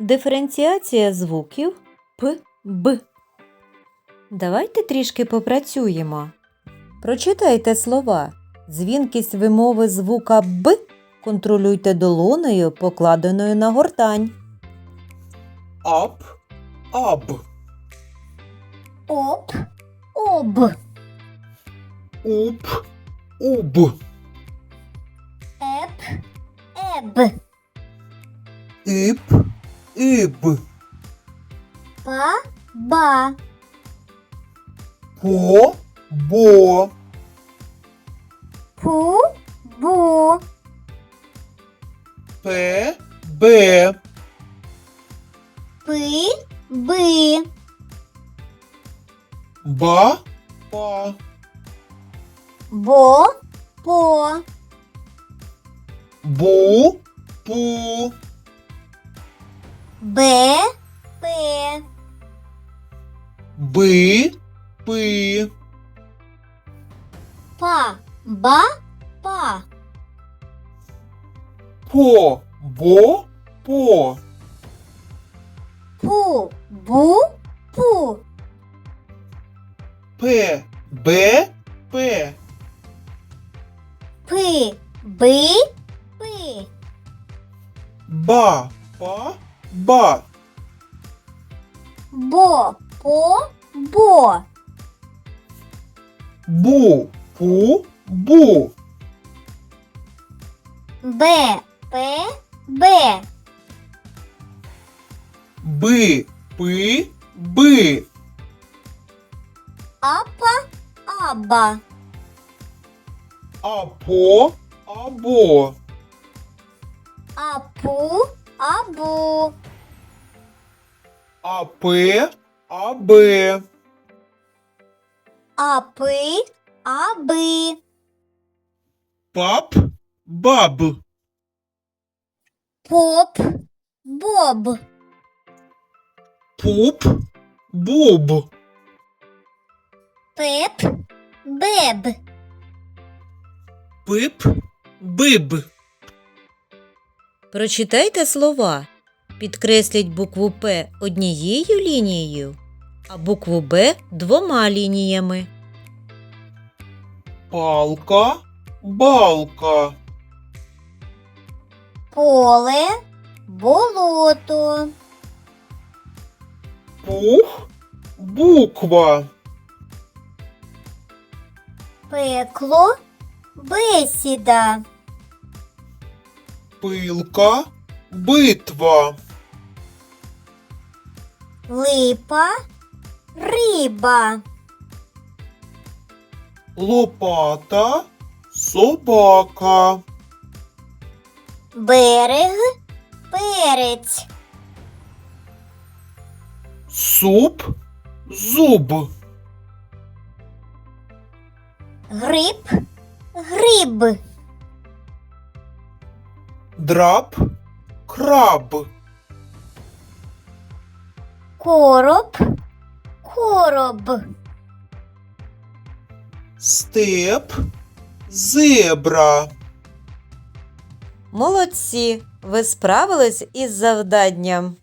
диференціація звуків П, Б. Давайте трішки попрацюємо. Прочитайте слова. Дзвінкість вимови звука Б контролюйте долонею, покладеною на гортань. Ап, аб, Оп, об, уп, уб, еп, еб, ип, иб, па, ба, по, бо, пу, бу, пе, бе, пи, би, ба, па, бо, по, бу, пу, бе, пе, би, пи, па, ба, па, по, бо, по, пу, бу, пу, пе, бе, пе, пи, би, пи, ба, па, ба, бо, по, бо, бу, пу, бу, бе, пе, бе, би, пи, би, апа, аба, апо, або, апу, абу, апе, абе, апи, аби, пап, баб, поп, боб, пуп, буб, пеп, беб, пип, биб, Прочитайте слова. Підкресліть букву П однією лінією, а букву Б двома лініями. палка, балка, поле, болото, пух, буква, пекло, бесіда, пилка, битва, липа, риба, лопата, собака, берег, перець, суп, зуб, гриб, гриб, драп, краб, короб, короб, степ, зебра. Молодці! Ви справились із завданням.